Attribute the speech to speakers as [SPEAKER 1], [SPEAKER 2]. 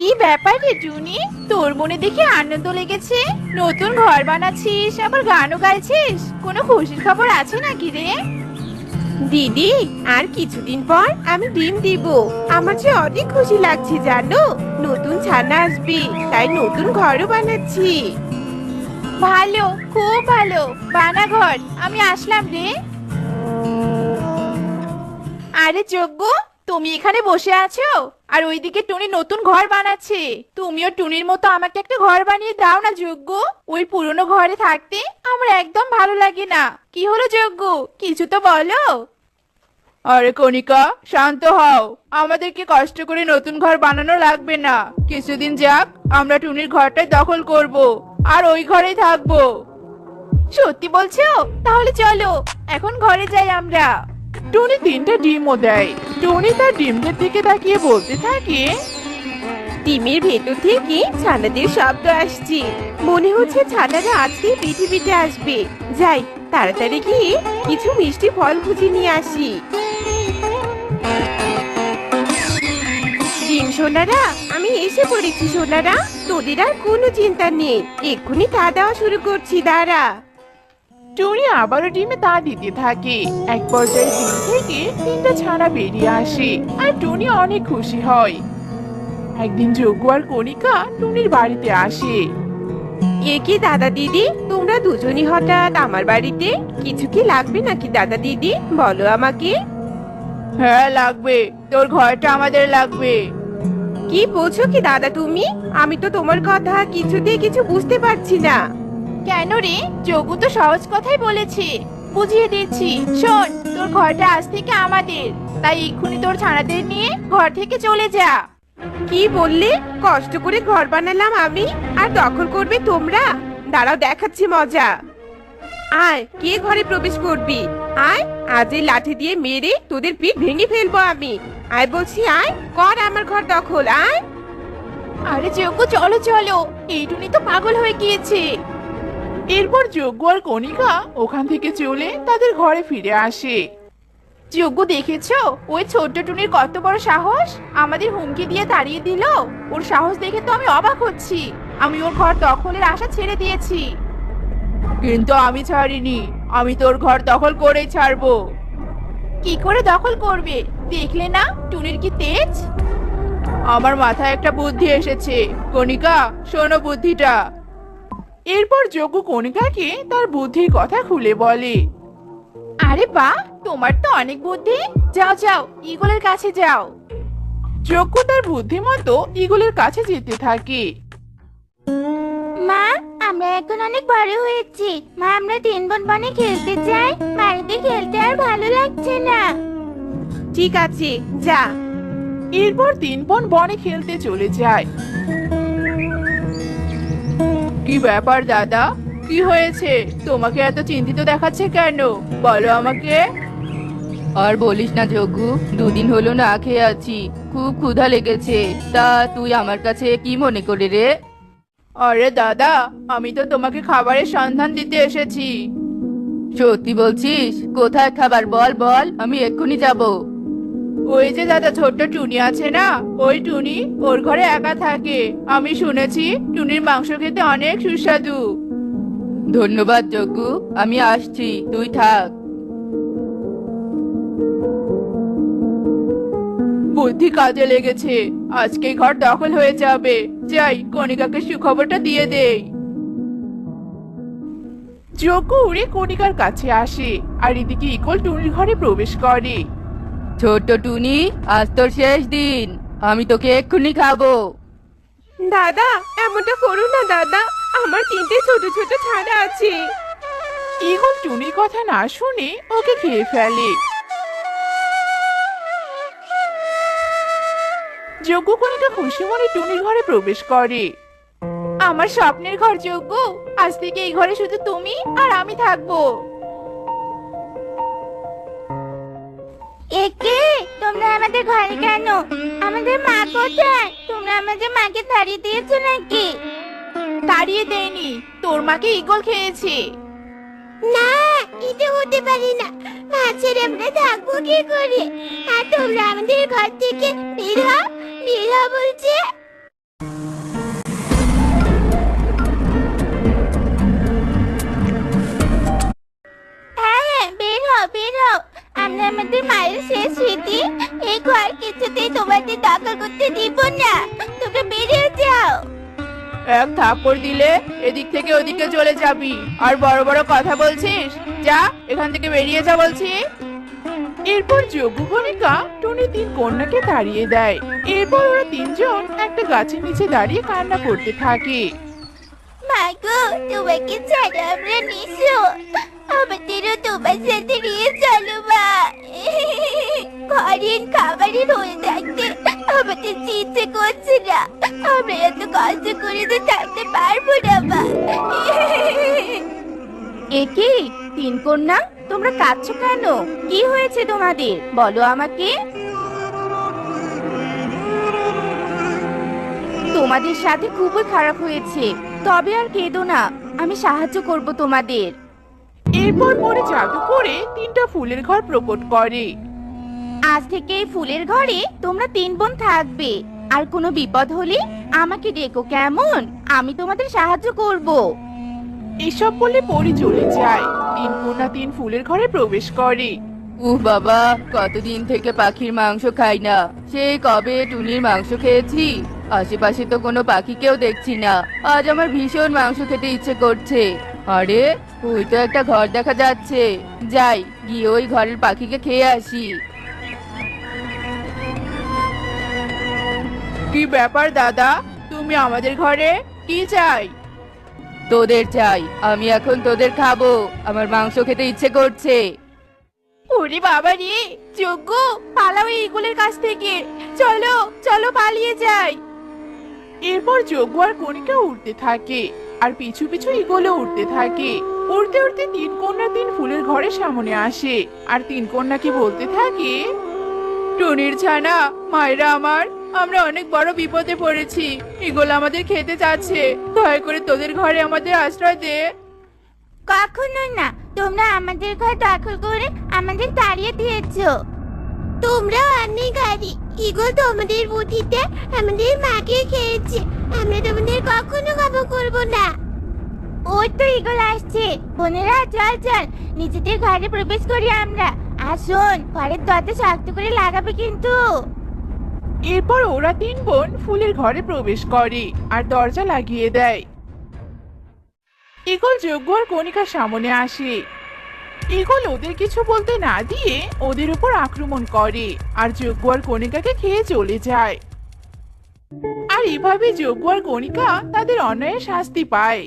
[SPEAKER 1] কি ব্যাপার রে তোর মনে দেখে আনন্দ লেগেছে? নতুন ঘর বানাচ্ছিস, আবার গানও গাইছিস? কোনো খুশির খবর আছে নাকি রে?
[SPEAKER 2] দিদি, আর কিছুদিন পর আমি ডিম দিব। আমার যে অনেক খুশি লাগছে, জানো? নতুন ছানা আসবে, তাই নতুন ঘরও বানাচ্ছি।
[SPEAKER 1] ভালো, খুব ভালো। বানা ঘর, আমি আসলাম রে। আরে যোগ্য তুমি এখানে বসে আছো? আর ওইদিকে টুনি নতুন ঘর বানাচ্ছে। তুমিও টুনির মতো আমাকে একটা ঘর বানিয়ে দাও না, যোগ্য? ওই পুরনো ঘরে থাকতে আমার একদম ভালো লাগে না। কি হলো, যোগ্য? কিছু তো বলো। আরে কণিকা, শান্ত হও। আমাদেরকে কষ্ট করে নতুন ঘর বানানো লাগবে না। কিছুদিন যাক, আমরা টুনির ঘরটাই দখল করব। আর ওই ঘরেই থাকব। সত্যি বলছো? তাহলে চলো, এখন ঘরে যাই আমরা।
[SPEAKER 3] টুনি তিনটা ডিমও দেয়। টুনি তার ডিমদের দিকে তাকিয়ে বলতে থাকে,
[SPEAKER 2] ডিমের ভেতর থেকে ছানাদের শব্দ আসছে। মনে হচ্ছে ছানারা আজকে পৃথিবীতে আসবে। যাই, তাড়াতাড়ি গিয়ে কিছু মিষ্টি ফল খুঁজে নিয়ে আসি। ডিম সোনারা, আমি এসে পড়েছি সোনারা। তোদের আর কোনো চিন্তা নেই। এক্ষুনি তা দেওয়া শুরু করছি, দাঁড়া।
[SPEAKER 3] টুনি আবারও ডিমে তা দিতে থাকে। এক পর্যায়ে ডিম থেকে তিনটা ছানা বেরিয়ে আসে আর টুনি অনেক খুশি হয়। একদিন যজ্ঞ আর কণিকা টুনির বাড়িতে আসে।
[SPEAKER 2] এ কি দাদা দিদি? তোমরা দুজনই হঠাৎ আমার বাড়িতে? কিছু কি লাগবে নাকি দাদা দিদি? বলো আমাকে।
[SPEAKER 1] হ্যাঁ লাগবে। তোর ঘরটা আমাদের লাগবে।
[SPEAKER 2] কি বলছো কি দাদা তুমি? আমি তো তোমার কথা কিছুতেই কিছু বুঝতে পারছি না।
[SPEAKER 1] কেন রে যোগু তো সহজ কথাই বলেছে। বুঝিয়ে দিচ্ছি। শোন তোর ঘরটা আজ থেকে আমাদের। তাই এক্ষুনি তোর ছানাদের নিয়ে ঘর থেকে চলে যা।
[SPEAKER 2] কি বললে? কষ্ট করে ঘর বানালাম আমি? আর দখল করবে তোমরা? দাঁড়াও দেখাচ্ছি মজা। আয় কে ঘরে প্রবেশ করবি? আয় আজ এই লাঠি দিয়ে মেরে তোদের পিঠ ভেঙে ফেলব আমি। আয় বলছি আয় কর আমার ঘর দখল আয়।
[SPEAKER 1] আরে যোগ্য চলো চলো। এইটুনি তো পাগল হয়ে গিয়েছে।
[SPEAKER 3] এরপর যজ্ঞ আর কণিকা ওখান থেকে চলে তাদের ঘরে ফিরে আসে।
[SPEAKER 1] যজ্ঞ দেখেছ? ওই ছোট্ট টুনির কত বড় সাহস? আমাদের হুমকি দিয়ে তাড়িয়ে দিল? ওর সাহস দেখে তো আমি অবাক হচ্ছি। আমি ওর ঘর দখলের আশা ছেড়ে দিয়েছি। কিন্তু আমি ছাড়িনি। আমি তোর ঘর দখল করেই ছাড়বো। কি করে দখল করবে? দেখলে না? টুনির কি তেজ? আমার মাথায় একটা বুদ্ধি এসেছে। কণিকা, শোনো বুদ্ধিটা।
[SPEAKER 3] এরপর যজ্ঞ কণিকাকে তার বুদ্ধির কথা খুলে বলে
[SPEAKER 1] আরে বা তোমার তো অনেক বুদ্ধি। যাও যাও ইগলের কাছে যাও।
[SPEAKER 3] যজ্ঞ তার বুদ্ধিমতো ইগলের কাছে যেতে থাকে।
[SPEAKER 4] মা আমরা এখন অনেক বড় হয়েছি। মা আমরা তিন বোন বনে খেলতে চাই। বাড়িতে খেলতে আর ভালো লাগছে না।
[SPEAKER 2] ঠিক আছে যা।
[SPEAKER 3] এরপর তিন বোন বনে খেলতে চলে যায়।
[SPEAKER 1] কি ব্যাপার, দাদা? কি হয়েছে? তোমাকে এত চিন্তিত দেখাচ্ছে কেন? বলো আমাকে।
[SPEAKER 5] আর বলিস না যোগু দুদিন হলো না খেয়ে আছি। খুব ক্ষুধা লেগেছে। তা তুই আমার কাছে কি মনে করে রে?
[SPEAKER 1] আরে, দাদা, আমি তো তোমাকে খাবারের সন্ধান দিতে এসেছি।
[SPEAKER 5] সত্যি বলছিস? কোথায় খাবার? বল বল, আমি এক্ষুনি যাব।
[SPEAKER 1] ওই যে দাদা ছোট্ট টুনি আছে না? ওই টুনি, ওর ঘরে একা থাকে। আমি শুনেছি টুনির মাংস খেতে অনেক সুস্বাদু।
[SPEAKER 5] ধন্যবাদ যোগু আমি আসছি। তুই থাক।
[SPEAKER 1] বুদ্ধি কাজে লেগেছে। আজকে ঘর দখল হয়ে যাবে। যাই, কণিকাকে সুখবরটা দিয়ে দেই।
[SPEAKER 3] যজ্ঞ উড়ে কণিকার কাছে আসে। আর এদিকে ইকল টুনির ঘরে প্রবেশ করে।
[SPEAKER 5] ছোট্ট টুনি আজ তোর শেষ দিন। আমি তোকে এক্ষুনি খাব।
[SPEAKER 2] দাদা এমনটা করো না দাদা। আমার তিনটে ছোট ছোট ছানা আছে।
[SPEAKER 3] ইগল টুনির কথা না শুনে ওকে খেয়ে ফেলে। যজ্ঞ কণিকা খুশি মনে টুনির ঘরে প্রবেশ করে।
[SPEAKER 1] আমার স্বপ্নের ঘর যোগ্য? আজ থেকে এই ঘরে শুধু তুমি আর আমি থাকব।
[SPEAKER 4] একে তোমরা আমাদের ঘরে কেন? আমাদের মা কোথায়? তোমরা আমাদের মাকে তাড়িয়ে দিয়েছ নাকি?
[SPEAKER 1] তাড়িয়ে দেয়নি তোর মাকে ইগল খেয়েছে।
[SPEAKER 4] না এটা হতে পারে না। মা ছেড়ে আমরা থাকব কি করে? আর তোমরা আমাদের ঘর থেকে বের হও বের হও বলছে।
[SPEAKER 1] থাপ্পড় দিলে এদিক থেকে ওদিকে চলে যাবি। আর বড় বড় কথা বলছিস? যা, এখান থেকে বেরিয়ে যা বলছি।
[SPEAKER 3] এরপর কণিকা টুনি তিন কন্যাকে তাড়িয়ে দেয়। এরপর ওরা তিনজন একটা গাছের নিচে দাঁড়িয়ে কান্না করতে থাকে।
[SPEAKER 4] মাগো তোমাকে ছাড়া আমরা নিশো আমাদেরও তোমার সাথে নিয়ে চলো মা ঘরের খাবারের হয়ে থাকতে আমাদের চিন্তা করছে না আমরা এত কষ্ট করে তো থাকতে পারব না মা
[SPEAKER 1] এ কি তিন কন্যা, তোমরা কাঁদছো কেন? কি হয়েছে তোমাদের? বলো আমাকে। তোমাদের সাথে খুবই খারাপ হয়েছে। তবে আর কেঁদো না, আমি সাহায্য করব তোমাদের।
[SPEAKER 3] এরপর পরে জাদু করে তিনটা ফুলের ঘর প্রকট করে।
[SPEAKER 1] আজ থেকে এই ফুলের ঘরে তোমরা তিন বোন থাকবে। আর কোনো বিপদ হলে আমাকে ডেকো কেমন? আমি তোমাদের সাহায্য করব।
[SPEAKER 3] এসব বলে পরি চলে যায়। তিন কন্যা তিন ফুলের ঘরে প্রবেশ করে।
[SPEAKER 5] উহ বাবা কতদিন থেকে পাখির মাংস খাই না। সে কবে টুনির মাংস খেয়েছি? আশেপাশে তো কোনো পাখিকেও দেখছি না। আজ আমার ভীষণ মাংস খেতে ইচ্ছে করছে। আরে ওই তো একটা ঘর দেখা যাচ্ছে। যাই গিয়ে ওই ঘরের পাখিকে খেয়ে আসি।
[SPEAKER 1] কি ব্যাপার দাদা? তুমি আমাদের ঘরে? কি চাই?
[SPEAKER 5] তোদের চাই আমি এখন তোদের খাব। আমার মাংস খেতে ইচ্ছে করছে।
[SPEAKER 1] ওরে বাবা রে যোগ্য! পালাও এইগুলোর কাছ থেকে। চলো চলো পালিয়ে যাই।
[SPEAKER 3] এরপর যজ্ঞ আর কণিকা উঠতে থাকে। আর পিছু পিছু ইগলে উঠতে থাকে। উড়তে উড়তে তিন কন্যা তিন ফুলের ঘরের সামনে আসে। আর তিন কন্যাকে বলতে থাকে?
[SPEAKER 1] টুনির ছানা, মায়েরা আমার, আমরা অনেক বড় বিপদে পড়েছি। এগুলো আমাদের খেতে চাচ্ছে দয়া করে তোদের ঘরে আমাদের আশ্রয় দে।
[SPEAKER 4] কখনো না। তোমরা আমাদের ঘর দখল করে আমাদের তাড়িয়ে দিয়েছ। তোমরা অনেক গাড়ি। ইগো তোমাদের বুদ্ধিতে আমাদের মাকে খেয়েছে। আমরা তোমাদের কখনো ক্ষমা করব না। ওই তো ইগল আসছে। বোনেরা, চল চল। নিজেদের ঘরে প্রবেশ করি আমরা। আর শোন ঘরের দরজা শক্ত করে লাগাবে কিন্তু।
[SPEAKER 3] এরপর ওরা তিন বোন ফুলের ঘরে প্রবেশ করে আর দরজা লাগিয়ে দেয়। ইগল যজ্ঞ আর কণিকার সামনে আসে। ইগল ওদের কিছু বলতে না দিয়ে ওদের উপর আক্রমণ করে আর যজ্ঞ আর কণিকাকে খেয়ে চলে যায়। আর এভাবে যোগ্য আর কণিকা তাদের অন্যায়ের শাস্তি পায়।